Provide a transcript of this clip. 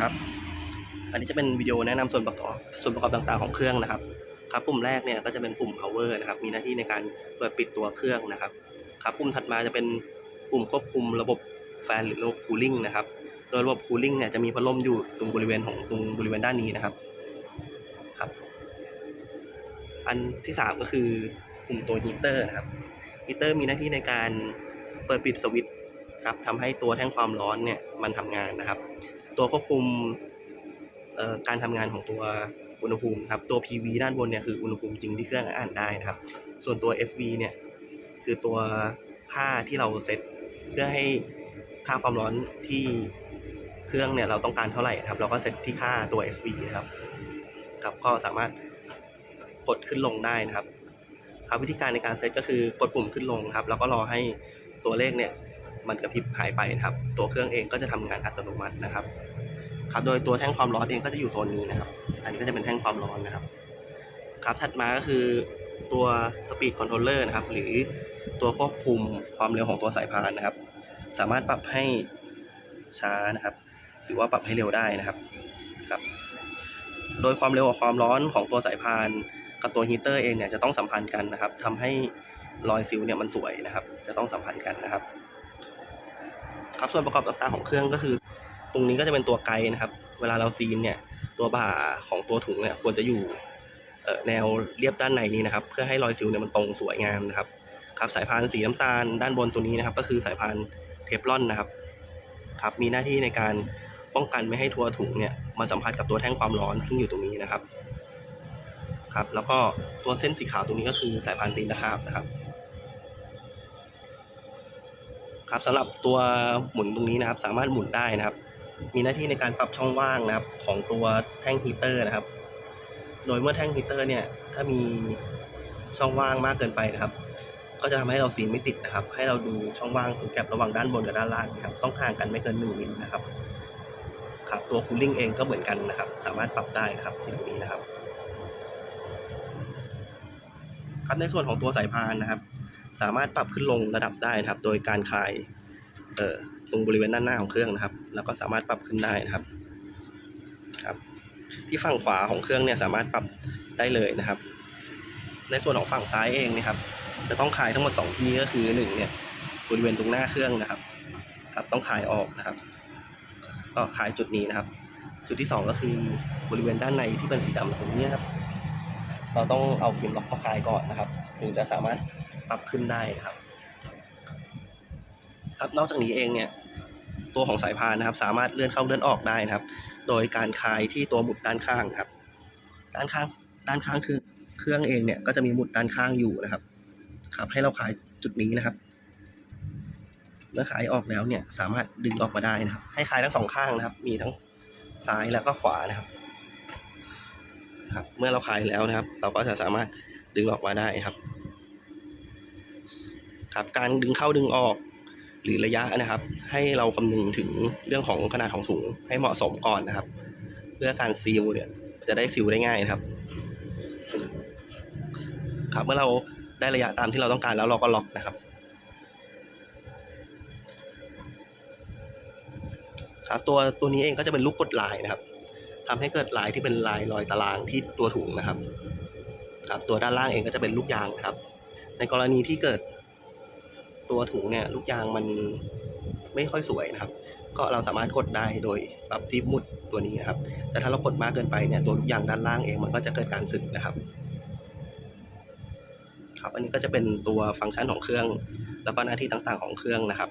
ครับ อันนี้จะเป็นวิดีโอแนะนำส่วนประกอบส่วนประกอบต่างๆของเครื่องนะครับ ครับปุ่มแรกเนี่ยก็จะเป็นปุ่ม power นะครับ มีหน้าที่ในการเปิดปิดตัวเครื่องนะครับ ครับปุ่มถัดมาจะเป็นปุ่มควบคุมระบบแฟนหรือระบบ cooling นะครับ โดยระบบ cooling เนี่ยจะมีพัดลมอยู่ตรงบริเวณของตรงบริเวณด้านนี้นะครับ ครับ อันที่สามก็คือปุ่มตัวฮีเตอร์นะครับฮีเตอร์มีหน้าที่ในการเปิดปิดสวิตช์ครับทำให้ตัวแท่งความร้อนเนี่ยมันทำงานนะครับ ตัวควบคุมการทำงานของตัวอุณหภูมิครับตัว PV ด้านบนเนี่ยคืออุณหภูมิจริงที่เครื่องอ่านได้นะครับ ส่วนตัว SV เนี่ยคือตัวค่าที่เราเซตเพื่อให้ค่าความร้อนที่เครื่องเนี่ยเราต้องการเท่าไหร่ครับ เราก็เซตที่ค่าตัว SV นะครับครับก็สามารถกดขึ้นลงได้นะครับ ครับวิธีการในการเซตก็คือกดปุ่มขึ้นลงครับ แล้วก็รอให้ตัวเลขเนี่ยมันกระพริบหายไปครับ ตัวเครื่องเองก็จะทำงานอัตโนมัตินะครับ ครับโดยตัวแท่งความร้อนเองก็จะอยู่โซนนี้นะครับ อันนี้ก็จะเป็นแท่งความร้อนนะครับ ครับถัดมาก็คือตัว Speed Controller นะครับ หรือตัวควบคุมความเร็วของตัวสายพานนะครับ สามารถปรับให้ช้านะครับ หรือว่าปรับให้เร็วได้นะครับครับ โดยความเร็วกับความร้อนของตัวสายพานกับตัวฮีเตอร์เองเนี่ยจะต้องสัมพันธ์กันนะครับทำให้รอยซิลเนี่ยมันสวยนะครับ จะต้องสัมพันธ์กันนะครับ ครับส่วนประกอบต่างๆของเครื่องก็คือ ตรงนี้ก็จะเป็นตัวไกด์นะครับ เวลาเราซีนเนี่ยตัวบ่าของตัวถุงเนี่ยควรจะอยู่เแนวเรียบด้านในนี้นะครับ เพื่อให้รอยซิลเนี่ยมันตรงสวยงามนะครับครับสายพานสีน้ำตาลด้านบนตัวนี้นะครับ ก็คือสายพานเทฟลอนนะครับครับมีหน้าที่ในการป้องกันไม่ให้ทัวถุงเนี่ยมาสัมผัสกับตัวแท่งความร้อนซึ่งอยู่ตรงนี้นะครับครับ แล้วก็ตัวเส้นสีขาวตรงนี้ก็คือสายพานตีนตะขาบนะครับ ครับสำหรับตัวหมุนตรงนี้นะครับ สามารถหมุนได้นะครับ มีหน้าที่ในการปรับช่องว่างนะครับ ของตัวแท่งฮีเตอร์นะครับ โดยเมื่อแท่งฮีเตอร์เนี่ย ถ้ามีช่องว่างมากเกินไปนะครับ ก็จะทำให้เราซีนไม่ติดนะครับ ให้เราดูช่องว่างตรงแกลบระหว่างด้านบนกับด้านล่างนะครับ ต้องห่างกันไม่เกินหนึ่งมิลนะครับครับตัวคูลิ่งเองก็เหมือนกันนะครับ สามารถปรับได้นะครับที่ตรงนี้นะครับ ครับในส่วนของตัวสายพานนะครับ สามารถปรับขึ้นลงระดับได้นะครับ โดยการคลายเอ่อ ตรงบริเวณด้านหน้าของเครื่องนะครับ แล้วก็สามารถปรับขึ้นได้นะครับครับ ที่ฝั่งขวาของเครื่องเนี่ยสามารถปรับได้เลยนะครับ ในส่วนของฝั่งซ้ายเองนะครับ จะต้องคลายทั้งหมดสองที่ก็คือหนึ่งเนี่ยบริเวณตรงหน้าเครื่องนะครับครับต้องคลายออกนะครับ ก็คลายจุดนี้นะครับ จุดที่สองก็คือบริเวณด้านในที่เป็นสีดำตรงนี้ครับเราต้องเอาครีมล็อกมาคลายก่อนนะครับ ถึงจะสามารถปรับขึ้นได้นะครับ ครับนอกจากนี้เองเนี่ยตัวของสายพานนะครับ สามารถเลื่อนเข้าเลื่อนออกได้นะครับ โดยการคลายที่ตัวหมุดด้านข้างครับ ด้านข้างด้านข้างคือเครื่องเองเนี่ยก็จะมีหมุดด้านข้างอยู่นะครับ ครับ ให้เราคลายจุดนี้นะครับเมื่อคลายออกแล้วเนี่ยสามารถดึงออกมาได้นะครับ ให้คลายทั้งสองข้างนะครับ มีทั้งซ้ายแล้วก็ขวานะครับ ครับ เมื่อเราคลายแล้วนะครับ เราก็จะสามารถดึงออกมาได้ครับ ครับ การดึงเข้าดึงออก หรือระยะนะครับ ให้เราคำนึงถึงเรื่องของขนาดของถุงให้เหมาะสมก่อนนะครับ เพื่อการซีลเนี่ยจะได้ซีลได้ง่ายนะครับครับเมื่อเราได้ระยะตามที่เราต้องการแล้วเราก็ล็อกนะครับ ครับตัวตัวนี้เองก็จะเป็นลูกกดลายนะครับทำให้เกิดลายที่เป็นลายรอยตารางที่ตัวถุงนะครับ ครับ ตัวด้านล่างเองก็จะเป็นลูกยางครับ ในกรณีที่เกิด ตัวถุงเนี่ยลูกยางมันไม่ค่อยสวยนะครับ ก็เราสามารถกดได้โดยปรับที่มุดตัวนี้นะครับ แต่ถ้าเรากดมากเกินไปเนี่ยตัวลูกยางด้านล่างเองมันก็จะเกิดการสึกนะครับ ครับ อันนี้ก็จะเป็นตัวฟังก์ชันของเครื่อง แล้วก็หน้าที่ต่างๆของเครื่องนะครับ